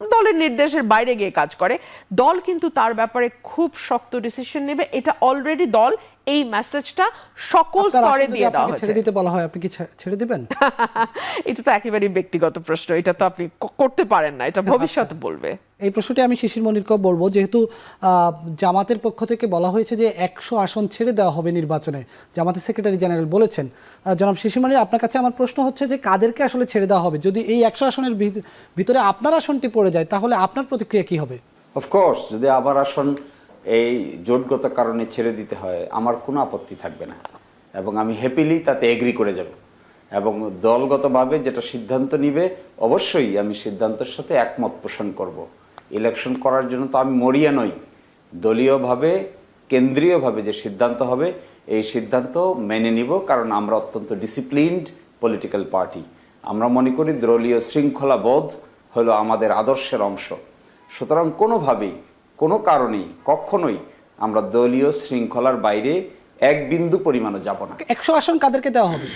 দলের নির্দেশের বাইরে গিয়ে কাজ করে। দল কিন্তু তার ব্যাপারে খুব শক্ত ডিসিশন নেবে। এটা অলরেডি দল এই মেসেজটা সকল স্তরে দিয়ে দেওয়া আপনাকে ছেড়ে দিতে বলা হয় আপনি কি ছেড়ে দিবেন? এটা তো একেবারেই ব্যক্তিগত প্রশ্ন এটা তো আপনি করতে পারেন না এটা ভবিষ্যৎ বলবে। এই প্রশ্নটি আমি শিশির মনিরকেও বলব যেহেতু জামাতের পক্ষ থেকে বলা হয়েছে যে একশো আসন ছেড়ে দেওয়া হবে নির্বাচনে জামাতের সেক্রেটারি জেনারেল বলেছেন। জনাব শিশির মনির আপনার কাছে আমার প্রশ্ন হচ্ছে যে কাদেরকে আসলে ছেড়ে দেওয়া হবে? যদি এই একশো আসনের ভিত- ভিতরে আপনার আসনটি পড়ে যায় তাহলে আপনার প্রতিক্রিয়া কি হবে? অফকোর্স যদি আবার আসন এই জোটগত কারণে ছেড়ে দিতে হয়, আমার কোনো আপত্তি থাকবে না। এবং আমি হ্যাপিলি তাতে এগ্রি করে যাব। এবং দলগতভাবে যেটা সিদ্ধান্ত নিবে, অবশ্যই আমি সিদ্ধান্তের সাথে একমত পোষণ করব। ইলেকশন করার জন্য তো আমি মরিয়া নই। দলীয়ভাবে, কেন্দ্রীয়ভাবে যে সিদ্ধান্ত হবে, এই সিদ্ধান্ত মেনে নিব, কারণ আমরা অত্যন্ত ডিসিপ্লিনড পলিটিক্যাল পার্টি আমরা মনে করি দলীয় শৃঙ্খলা বোধ হলো আমাদের আদর্শের অংশ। সুতরাং কোনোভাবেই কোনো কারণেই কখনোই আমরা দলীয় শৃঙ্খলার বাইরে এক বিন্দু পরিমাণও যাব না। একশো আসন কাদেরকে দেওয়া হবে?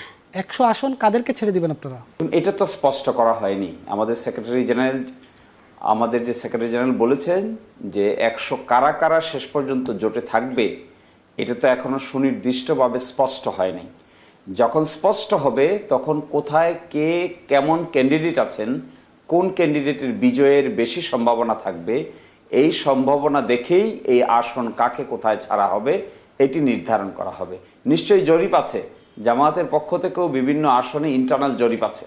একশো আসন কাদেরকে ছেড়ে দিবেন আপনারা? এটা তো স্পষ্ট করা হয়নি। আমাদের সেক্রেটারি জেনারেল আমাদের যে সেক্রেটারি জেনারেল বলেছেন যে একশো কারা কারা শেষ পর্যন্ত জোটে থাকবে এটা তো এখনও সুনির্দিষ্টভাবে স্পষ্ট হয়নি। যখন স্পষ্ট হবে তখন কোথায় কে কেমন ক্যান্ডিডেট আছেন কোন ক্যান্ডিডেটের বিজয়ের বেশি সম্ভাবনা থাকবে এই সম্ভাবনা দেখেই এই আসন কাকে কোথায় ছাড়া হবে, এটি নির্ধারণ করা হবে। নিশ্চয়ই জরিপ আছে। জামায়াতের পক্ষ থেকেও বিভিন্ন আসনে ইন্টারনাল জরিপ আছে।